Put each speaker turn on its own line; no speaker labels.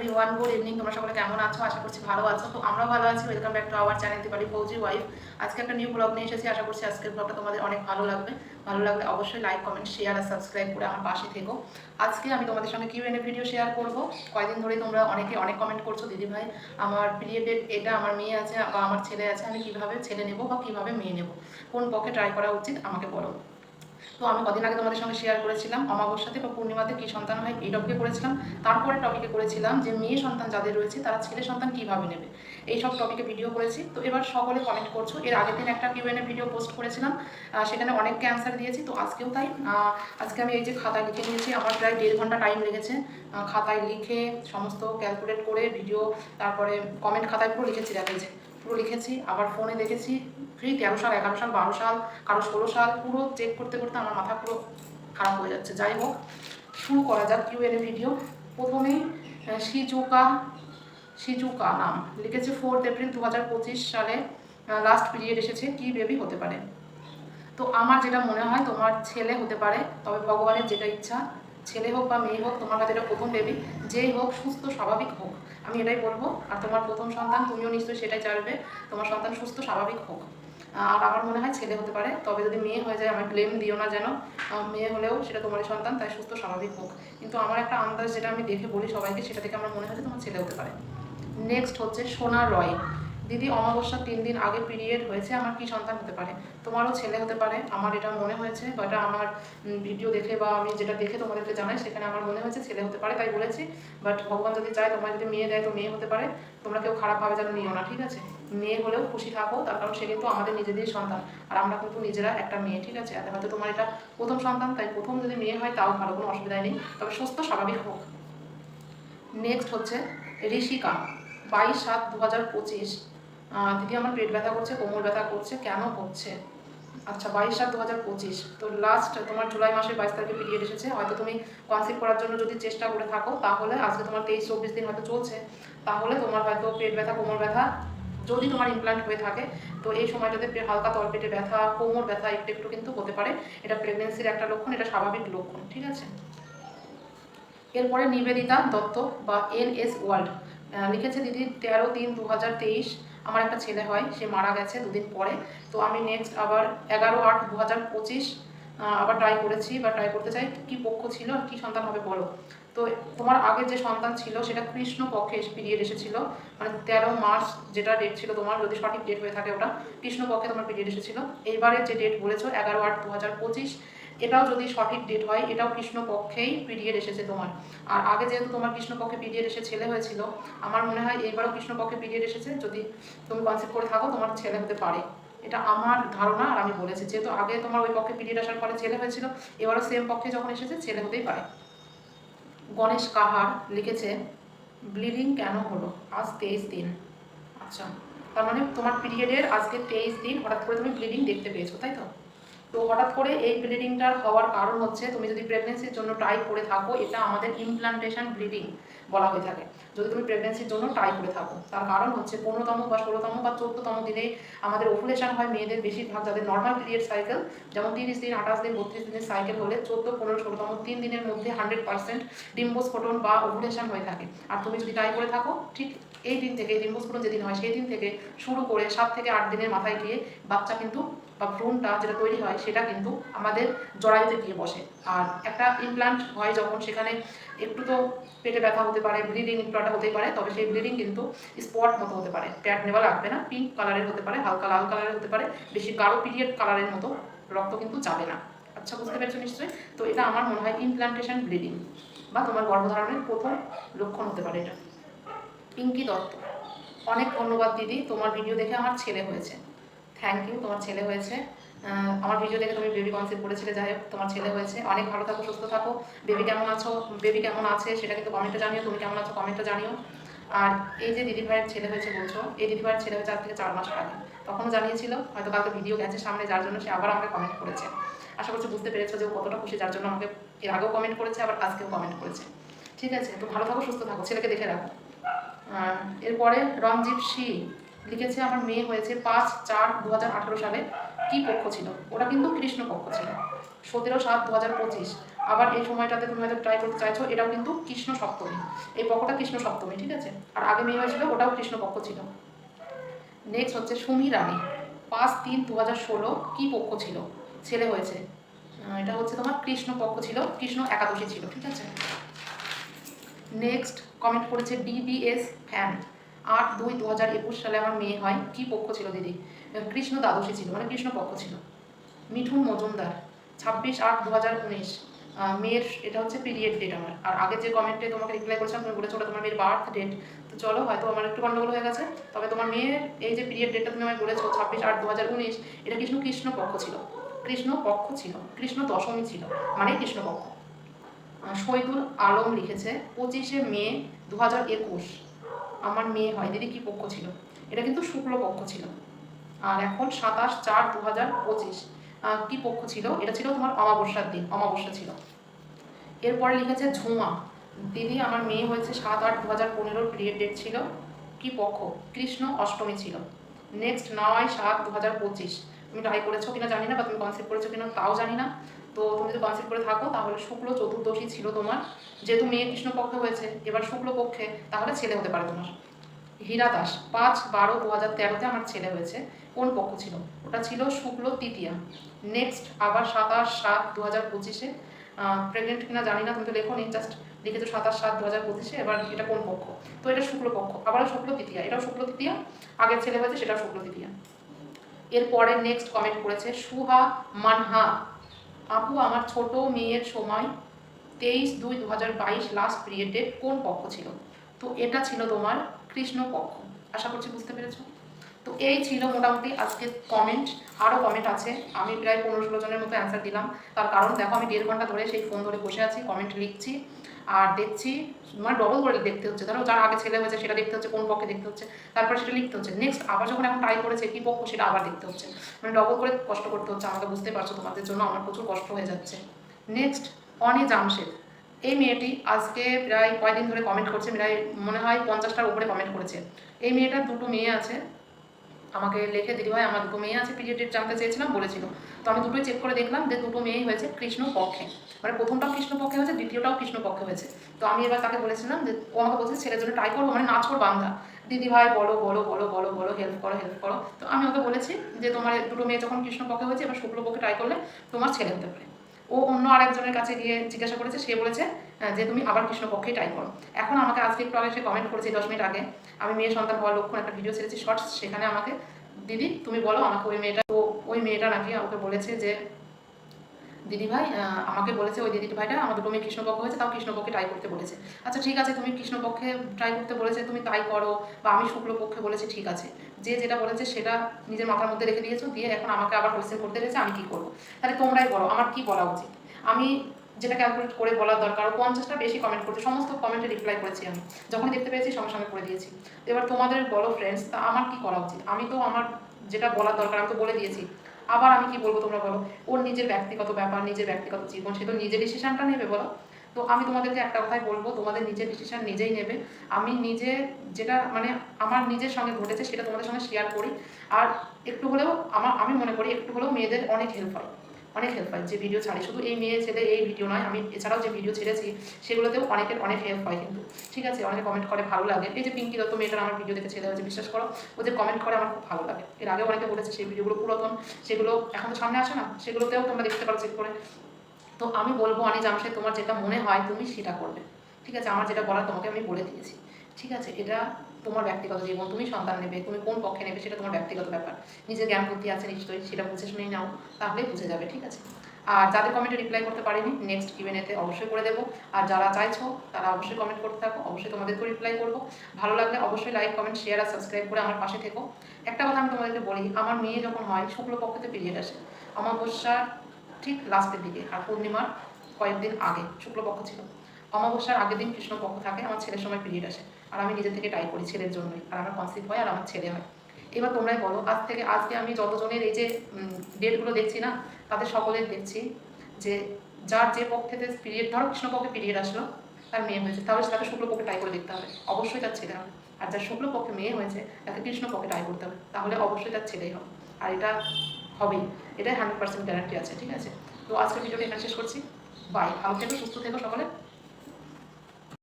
Everyone good evening তোমরা সকলে কেমন আছো? আশা করছি ভালো আছো। তো আমরাও ভালো আছি। Welcome back to our channel Dipali Fauji wife আজকে একটা নিউ ব্লগ নিয়ে এসেছি। আশা করছি আজকের ব্লগটা তোমাদের অনেক ভালো লাগবে। ভালো লাগলে অবশ্যই লাইক কমেন্ট শেয়ার আর সাবস্ক্রাইব করে আমার পাশে থেকো। আজকে আমি তোমাদের সঙ্গে কিউ এন ভিডিও শেয়ার করব। কয়েকদিন ধরে তোমরা অনেকে অনেক কমেন্ট করছ, দিদি ভাই, আমার পিরিয়ডের এটা, আমার মেয়ে আছে বা আমার ছেলে আছে, আমি কীভাবে ছেলে নেব বা কীভাবে মেয়ে নেব? কোন পক্ষে ট্রাই করা উচিত? আমাকে বলো। তো আমি কদিন আগে তোমাদের সঙ্গে শেয়ার করেছিলাম অমাবস্যাতে বা পূর্ণিমাতে কী সন্তান হয়, এই টপিকে করেছিলাম। তারপরে টপিকে করেছিলাম যে মেয়ে সন্তান যাদের রয়েছে, তারা ছেলে সন্তান কীভাবে নেবে? এই সব টপিকে ভিডিও করেছি। তো এবার সকলে কমেন্ট করছ। এর আগের দিন একটা কিউএনএ ভিডিও পোস্ট করেছিলাম সেখানে অনেককে অ্যান্সার দিয়েছি, তো আজকেও তাই। আজকে আমি এই যে খাতায় লিখে নিয়েছি, আমার প্রায় দেড় ঘণ্টা টাইম লেগেছে। খাতায় লিখে সমস্ত ক্যালকুলেট করে ভিডিও তারপরে কমেন্ট খাতায় পুরো লিখেছি, দেখা পুরো লিখেছি, আবার ফোনে দেখেছি ফ্রি তেরো সাল এগারো সাল বারো সাল কারও ষোলো সাল পুরো চেক করতে করতে আমার মাথা পুরো খারাপ হয়ে যাচ্ছে। যাই হোক শুরু করা যাক কিউ এন ভিডিও প্রথমেই আহ, শিজুকা শিজুকা নাম। লিখেছে ফোর্থ এপ্রিল দু হাজার পঁচিশ সালে লাস্ট পিরিয়ড এসেছে। কি বেবি হতে পারে? তো আমার যেটা মনে হয় তোমার ছেলে হতে পারে তবে ভগবানের যেটা ইচ্ছা ছেলে হোক বা মেয়ে হোক তোমার কাছে এটা প্রথম বেবি যেই হোক সুস্থ স্বাভাবিক হোক। আমি এটাই বলব। আর তোমার প্রথম সন্তান তুমিও নিশ্চয়ই সেটাই চাইবে তোমার সন্তান সুস্থ স্বাভাবিক হোক। আর আমার মনে হয় ছেলে হতে পারে। তবে যদি মেয়ে হয়ে যায় আমার ব্লেম দিও না যেন। মেয়ে হলেও সেটা তোমার সন্তান, তাই সুস্থ, স্বাভাবিক হোক। কিন্তু আমার একটা আন্দাজ যেটা আমি দেখে বলি সবাইকে, সেটা থেকে আমার মনে হয় তোমার ছেলে হতে পারে। নেক্সট হচ্ছে সোনা রয়। দিদি অমাবস্যার তিন দিন আগে পিরিয়ড হয়েছে, আমার কি সন্তান হতে পারে? তোমারও ছেলে হতে পারে, আমার এটা মনে হয়েছে, বা এটা আমার ভিডিও দেখে বা আমি যেটা দেখে তোমাদেরকে জানাই, সেখানে আমার মনে হয়েছে ছেলে হতে পারে, তাই বলেছি। বাট ভগবান যদি চায় তোমার যদি মেয়ে দেয়, তো মেয়ে হতে পারে। তোমরা কেউ খারাপভাবে যেন নিও না, ঠিক আছে? মেয়ে হলেও খুশি থাকো, তার কারণ সে কিন্তু আমাদের নিজেদের সন্তান। আর আমরা কিন্তু নিজেরা একটা মেয়ে, ঠিক আছে? হয়তো তোমার এটা প্রথম সন্তান, তাই প্রথম যদি মেয়ে হয়, তাও ভালো, কোনো অসুবিধা নেই। তবে সুস্থ, স্বাভাবিক হোক। নেক্সট হচ্ছে ঋষিকা, বাইশ সাত দু হাজার পঁচিশ। দিদি, আমার পেট ব্যথা করছে, কোমর ব্যথা করছে, কেন হচ্ছে আচ্ছা বাইশ সাত দু হাজার পঁচিশ। তো লাস্ট তোমার জুলাই মাসের বাইশ তারিখে পিরিয়ড এসেছে। হয়তো তুমি কনসিভ করার জন্য যদি চেষ্টা করে থাকো, তাহলে আজকে তোমার তেইশ, চব্বিশ দিন হয়তো চলছে। তাহলে তোমার হয়তো পেট ব্যথা, কোমর ব্যথা, যদি তোমার ইমপ্লান্ট হয়ে থাকে, তো এই সময়টাতে হালকা তলপেটে ব্যথা, কোমর ব্যথা, একটু একটু কিন্তু হতে পারে। এটা প্রেগনেন্সির একটা লক্ষণ, এটা স্বাভাবিক লক্ষণ, ঠিক আছে? এরপরে নিবেদিতা দত্ত বা এন এস ওয়ার্ল্ড লিখেছে দিদি, তেরো তিন দু হাজার তেইশ। আমার একটা ছেলে হয়, সে মারা গেছে দুদিন পরে। তো আমি নেক্সট আবার এগারো আট দু হাজার পঁচিশ আবার ট্রাই করেছি বা ট্রাই করতে চাই কি পক্ষ ছিল আর কি সন্তান হবে বলো। তো তোমার আগে যে সন্তান ছিল সেটা কৃষ্ণ পক্ষে পিরিয়ড এসেছিল মানে তেরো মার্চ যেটা ডেট ছিল তোমার, যদি সঠিক ডেট হয়ে থাকে ওটা কৃষ্ণ পক্ষে তোমার পিরিয়ড এসেছিল। এইবারের যে ডেট বলেছ, এগারো আট দু হাজার পঁচিশ এটাও যদি সঠিক ডেট হয়, এটাও কৃষ্ণপক্ষেই পিরিয়ড এসেছে তোমার। আর আগে যেহেতু তোমার কৃষ্ণপক্ষে পিরিয়ড এসে ছেলে হয়েছিল, আমার মনে হয় এইবারও কৃষ্ণপক্ষে পিরিয়ড এসেছে, যদি তুমি কনসেপ্ট করে থাকো, তোমার ছেলে হতে পারে। এটা আমার ধারণা আর আমি বলেছি, যেহেতু আগে তোমার ওই পক্ষে পিরিয়ড আসার পরে ছেলে হয়েছিল, এবারও সেম পক্ষে যখন এসেছে, ছেলে হতেই পারে। গণেশ কাহার লিখেছে ব্লিডিং কেন হলো? আজ তেইশ দিন। আচ্ছা তার মানে তোমার পিরিয়ডের আজকে তেইশ দিন, হঠাৎ করে তুমি ব্লিডিং দেখতে পেয়েছ, তাই তো? তো হঠাৎ করে এই ব্লিডিংটার হওয়ার কারণ হচ্ছে তুমি যদি প্রেগনেন্সির জন্য ট্রাই করে থাকো, এটা আমাদের ইমপ্লান্টেশন ব্লিডিং বলা হয়ে থাকে। যদি তুমি প্রেগনেন্সির জন্য ট্রাই করে থাকো, তার কারণ হচ্ছে পনেরোতম বা ষোলোতম বা চোদ্দতম দিনে আমাদের ওভুলেশন হয় মেয়েদের বেশিরভাগ যাদের নর্মাল পিরিয়ড সাইকেল যেমন তিরিশ দিন, আঠাশ দিন, বত্রিশ দিনের সাইকেল হলে চোদ্দ, পনেরো, ষোলোতম তিন দিনের মধ্যে হান্ড্রেড পার্সেন্ট ডিম্বোস্ফোটন বা ওভুলেশন হয়ে থাকে। আর তুমি যদি ট্রাই করে থাকো, ঠিক এই দিন থেকে, ডিম্বোস্ফোটন যেদিন হয়, সেই দিন থেকে শুরু করে সাত থেকে আট দিনের মাথায় গিয়ে বাচ্চা কিন্তু বা ভ্রূণটা যেটা তৈরি হয়, সেটা কিন্তু আমাদের জরায়ুতে গিয়ে বসে। আর একটা ইমপ্লান্ট হয় যখন সেখানে একটু তো পেটে ব্যথা হতে পারে ব্লিডিং একটা হতেই পারে, তবে সেই ব্লিডিং কিন্তু স্পট মতো হতে পারে। প্যাড নেওয়া লাগবে না পিঙ্ক কালারের হতে পারে, হালকা লাল কালারের হতে পারে। বেশি গাঢ় পিরিয়ড কালারের মতো রক্ত কিন্তু যাবে না। আচ্ছা বুঝতে পেরেছ নিশ্চয়ই? তো এটা আমার মনে হয় ইমপ্লান্টেশন ব্লিডিং বা তোমার গর্ভধারণের প্রথম লক্ষণ হতে পারে এটা। পিঙ্কি দত্ত, অনেক ধন্যবাদ দিদি, তোমার ভিডিও দেখে আমার ছেলে হয়েছে। থ্যাংক ইউ তোমার ছেলে হয়েছে। আমার ভিডিও দেখে তুমি বেবি কনসেপ্ট করেছিলে, যাই হোক, তোমার ছেলে হয়েছে। অনেক ভালো থাকো, সুস্থ থাকো। বেবি কেমন আছো? বেবি কেমন আছে? সেটা কিন্তু কমেন্টে জানিও। তুমি কেমন আছো? কমেন্টে জানিও। আর এই যে দিদি ভাইয়ের ছেলে হয়েছে বলছো, এই দিদি ভাইয়ের ছেলে হয়েছে আজ থেকে চার মাস আগে। তখনও জানিয়েছিল, হয়তো কালকে ভিডিও গেছে সামনে, যার জন্য সে আবার আমাকে কমেন্ট করেছে। আশা করছি বুঝতে পেরেছ যে কতটা খুশি, যার জন্য আমাকে এর আগেও কমেন্ট করেছে, আবার আজকেও কমেন্ট করেছে। ঠিক আছে, তো ভালো থাকো, সুস্থ থাকো। ছেলেকে দেখে রাখো। এরপরে রঞ্জিত সি লিখেছে আমার মেয়ে হয়েছে পাঁচ চার দু সালে কি পক্ষ ছিল? ওটা কিন্তু কৃষ্ণ পক্ষ ছিল। সতেরো সাত দু হাজার পঁচিশ। আবার এই সময়টাতে তুমি হয়তো ট্রাই করতে চাইছো, এটাও কিন্তু কৃষ্ণ সপ্তমী। এই পক্ষটা কৃষ্ণ সপ্তমী, ঠিক আছে? আর আগে মেয়ে হয়েছিল, ওটাও কৃষ্ণ পক্ষ ছিল। নেক্সট হচ্ছে সুমি রানী। পাঁচ তিন দু হাজার ষোলো কী পক্ষ ছিল? ছেলে হয়েছে। এটা হচ্ছে তোমার কৃষ্ণ পক্ষ ছিল, কৃষ্ণ একাদশী ছিল, ঠিক আছে? নেক্সট কমেন্ট করেছে ডিবিএস ফ্যান আট দুই দু হাজার একুশ সালে আমার মেয়ে হয়। কী পক্ষ ছিল দিদি? কৃষ্ণ দ্বাদশী ছিল মানে কৃষ্ণ পক্ষ ছিল। মিঠুন মজুমদার ছাব্বিশ আট দু হাজার উনিশ মেয়ের এটা হচ্ছে পিরিয়ড ডেট আমার। আর আগে যে কমেন্টে তোমাকে রিপ্লাই করেছিলাম তুমি বলেছ তোমার মেয়ের বার্থ ডেট তো চলো হয়তো আমার একটু গন্ডগোল হয়ে গেছে। তবে তোমার মেয়ের এই যে পিরিয়ড ডেটটা তুমি আমায় বলেছ ছাব্বিশ আট দু হাজার উনিশ এটা কৃষ্ণ কৃষ্ণ পক্ষ ছিল। কৃষ্ণ পক্ষ ছিল কৃষ্ণ দশমী ছিল মানে কৃষ্ণ পক্ষ। আহ, শহীদুল আলম লিখেছে পঁচিশে মে দু হাজার একুশ। আমার মেয়ে হয়। দিদি কি পক্ষ ছিল? এটা কিন্তু শুক্ল পক্ষ ছিল। আর এখন সাতাশ চার দু হাজার পঁচিশ কি পক্ষ ছিল? এটা ছিল তোমার অমাবস্যার দিন, অমাবস্যা ছিল। এরপরে লিখেছে ঝুমা। দিদি, আমার মেয়ে হয়েছে সাত আট দু হাজার পনেরোর পিরিয়ড ডেট ছিল। কি পক্ষ? কৃষ্ণ অষ্টমী ছিল। নেক্সট নয় সাত দু হাজার পঁচিশ। তুমি ট্রাই করেছ কিনা জানি না বা তুমি কনসেপ্ট করেছ কিনা, তাও জানি না। তো তুমি যদি কনসেপ্ট করে থাকো, তাহলে শুক্ল চতুর্দশী ছিল তোমার। যেহেতু মেয়ে কৃষ্ণ পক্ষে হয়েছে, এবার শুক্ল পক্ষে তাহলে ছেলে হতে পারে তোমার। হীরা দাস, পাঁচ বারো দু হাজার তেরোতে আমার ছেলে হয়েছে। কোন পক্ষ ছিল? ওটা ছিল শুক্ল তৃতীয়া। নেক্সট আবার সাতাশ সাত দু হাজার পঁচিশে প্রেগনেন্ট কিনা জানি না, তুমি তো লেখো নি জাস্ট লিখেছো সাতাশ সাত দু হাজার পঁচিশে, এবার এটা কোন পক্ষ? তো এটা শুক্ল পক্ষ, আবারও শুক্ল তৃতীয়া। এটাও শুক্ল তৃতীয়া, আগের ছেলে হয়েছে, সেটাও শুক্ল তৃতীয়া। এরপরে নেক্সট কমেন্ট করেছে সুহা মানহা। আপু, আমার ছোট মেয়ের সময় তেইশ দুই দু হাজার বাইশ লাস্ট পিরিয়ডে কোন পক্ষ ছিল? তো এটা ছিল তোমার কৃষ্ণ পক্ষ আশা করছি বুঝতে পেরেছ? তো এই ছিল মোটামুটি আজকে কমেন্ট আরও কমেন্ট আছে। আমি প্রায় পনেরো ষোলো জনের মতো অ্যান্সার দিলাম। তার কারণ দেখো, আমি দেড় ঘণ্টা ধরে সেই ফোন ধরে বসে আছি কমেন্ট লিখছি আর দেখছি মানে ডবল করে দেখতে হচ্ছে। ধরো যার আগে ছেলে হয়েছে, সেটা দেখতে হচ্ছে, কোন পক্ষে দেখতে হচ্ছে, তারপর সেটা লিখতে হচ্ছে। নেক্সট আবার যখন এখন ট্রাই করেছে, কি পক্ষ, সেটা আবার দেখতে হচ্ছে। মানে ডবল করে কষ্ট করতে হচ্ছে। আমাকে বুঝতে পারছ তোমাদের জন্য, আমার প্রচুর কষ্ট হয়ে যাচ্ছে। নেক্সট অনি জামশেদ। এই মেয়েটি আজকে প্রায় কয়দিন ধরে কমেন্ট করছে, প্রায় মনে হয় পঞ্চাশটার উপরে কমেন্ট করেছে। এই মেয়েটার দুটো মেয়ে আছে। আমাকে লিখে দিদি ভাই, আমার দুটো মেয়ে আছে পিরিয়ড জানতে চেয়েছিলাম, বলেছিল। তো আমি দুটোই চেক করে দেখলাম যে দুটো মেয়েই হয়েছে কৃষ্ণ পক্ষে মানে প্রথমটাও কৃষ্ণ পক্ষে হয়েছে, দ্বিতীয়টাও কৃষ্ণ পক্ষে হয়েছে। তো আমি এবার তাকে বলেছিলাম যে, ও আমাকে বলছে ছেলের জন্য ট্রাই করব মানে নাচ করব বান্ধা দিদি ভাই, বলো বলো বলো বলো বলো হেল্প করো হেল্প করো। তো আমি ওকে বলেছি যে, তোমার দুটো মেয়ে যখন কৃষ্ণ পক্ষে হয়েছে, এবার শুক্ল পক্ষে ট্রাই করলে তোমার ছেলে হতে পারে। ও অন্য আরেকজনের কাছে গিয়ে জিজ্ঞাসা করেছে, সে বলেছে যে তুমি আবার কৃষ্ণপক্ষেই ট্রাই করো। এখন আমাকে আজকে একটু আগে সে কমেন্ট করেছে দশ মিনিট আগে। আমি মেয়ে সন্তান হওয়ার লক্ষণ একটা ভিডিও ছেড়েছি শর্টস সেখানে আমাকে, দিদি, তুমি বলো আমাকে ওই মেয়েটা তো ওই মেয়েটা নাকি আমাকে বলেছে যে দিদি ভাই আমাকে বলেছে ওই দিদি ভাইটা আমার মেয়ে কৃষ্ণপক্ষ হয়েছে, তাও কৃষ্ণপক্ষে ট্রাই করতে বলেছে। আচ্ছা ঠিক আছে, তুমি কৃষ্ণপক্ষে ট্রাই করতে বলেছে, তুমি তাই করো, বা আমি শুক্লপক্ষে বলেছি, ঠিক আছে। যে যেটা বলেছে, সেটা নিজের মাথার মধ্যে রেখে দিয়েছ, দিয়ে এখন আমাকে আবার কোয়েশ্চেন করতে গেছে আমি কী করব? তাহলে তোমরাই বলো, আমার কি বলা উচিত? আমি যেটা ক্যালকুলেট করে বলার দরকার পঞ্চাশটা বেশি কমেন্ট করছে, সমস্ত কমেন্টে রিপ্লাই করেছি আমি যখন দেখতে পেয়েছি, সঙ্গে সঙ্গে করে দিয়েছি। এবার তোমাদের বলো ফ্রেন্ডস তা আমার কি করা উচিত? আমি তো আমার যেটা বলার দরকার, আমি তো বলে দিয়েছি। আবার আমি কি বলব তোমরা বলো? ওর নিজের ব্যক্তিগত ব্যাপার, নিজের ব্যক্তিগত জীবন, সে তো নিজের ডিসিশনটা নেবে, বলো? তো আমি তোমাদেরকে একটা কথাই বলব, তোমাদের নিজের ডিসিশন নিজেই নেবে। আমি নিজে যেটা মানে আমার নিজের সঙ্গে ঘটেছে সেটা তোমাদের সঙ্গে শেয়ার করি। আর একটু হলেও আমার, আমি মনে করি একটু হলেও মেয়েদের অনেক হেল্প হয়। অনেক হেল্প হয়। যে ভিডিও ছাড়ি, শুধু এই মেয়ে ছেলে এই ভিডিও নয়, আমি এছাড়াও যে ভিডিও ছেড়েছি, সেগুলোতেও অনেকের অনেক হেল্প হয় কিন্তু। ঠিক আছে, অনেকে কমেন্ট করে ভালো লাগে। এই যে পিঙ্কি দত্ত মেয়েটার আমার ভিডিও দেখে ছেলে হয়েছে বিশ্বাস করো, ও যে কমেন্ট করে আমার খুব ভালো লাগে। এর আগে অনেকে বলেছে, সেই ভিডিওগুলো পুরাতন, সেগুলো এখন তো সামনে আসে না, সেগুলোতেও তোমরা দেখতে পারো চেক করে। তো আমি বলব অনেক জামশেদ তোমার যেটা মনে হয়, তুমি সেটা করবে। ঠিক আছে, আমার যেটা বলার তোমাকে আমি বলে দিয়েছি। ঠিক আছে, এটা তোমার ব্যক্তিগত জীবন, তুমি সন্তান নেবে, তুমি কোন পক্ষে নেবে সেটা তোমার ব্যক্তিগত ব্যাপার। নিজের জ্ঞান বুদ্ধি আছে নিশ্চয়ই, সেটা বুঝে শুনেই নাও, তাহলে বুঝে যাবে, ঠিক আছে? আর যাদের কমেন্টে রিপ্লাই করতে পারিনি নেক্সট কিউএনএতে অবশ্যই করে দেবো। আর যারা চাইছো, তারা অবশ্যই কমেন্ট করতে থাকো, অবশ্যই তোমাদেরকেও রিপ্লাই করব। ভালো লাগলে অবশ্যই লাইক কমেন্ট শেয়ার আর সাবস্ক্রাইব করে আমার পাশে থেকো। একটা কথা আমি তোমাদেরকে বলি, আমার মেয়ে যখন হয়, শুক্লপক্ষতে পিরিয়ড আসে। অমাবস্যার ঠিক লাস্টের দিকে, আর পূর্ণিমার কয়েকদিন আগে শুক্লপক্ষ ছিল। অমাবস্যার আগের দিন কৃষ্ণপক্ষ থাকে, আমার ছেলের সময় পিরিয়ড আসে। আর আমি নিজে থেকে ট্রাই করি ছেলের জন্যই। আর আমার কনসিভ হয় আর আমার ছেলে হয়। এবার তোমরাই বলো, আজ থেকে, আজকে আমি যতজনের এই যে ডেটগুলো দেখছি না, তাদের সকলের দেখছি যে, যার যে পক্ষেতে পিরিয়ড ধরো কৃষ্ণপক্ষে পিরিয়ড আসলো, তার মেয়ে হয়েছে। তাহলে তাকে শুক্লপক্ষে ট্রাই করে দেখতে হবে। অবশ্যই তার ছেলে হবে। আর যার শুক্লপক্ষে মেয়ে হয়েছে, তাকে কৃষ্ণপক্ষে ট্রাই করতে হবে। তাহলে অবশ্যই তার ছেলেই হবে। আর এটা হবেই। এটাই হান্ড্রেড পার্সেন্ট গ্যারান্টি আছে, ঠিক আছে? তো আজকের ভিডিওটা এখানে শেষ করছি। বাই ভালো থেকো, সুস্থ থেকো সকলে।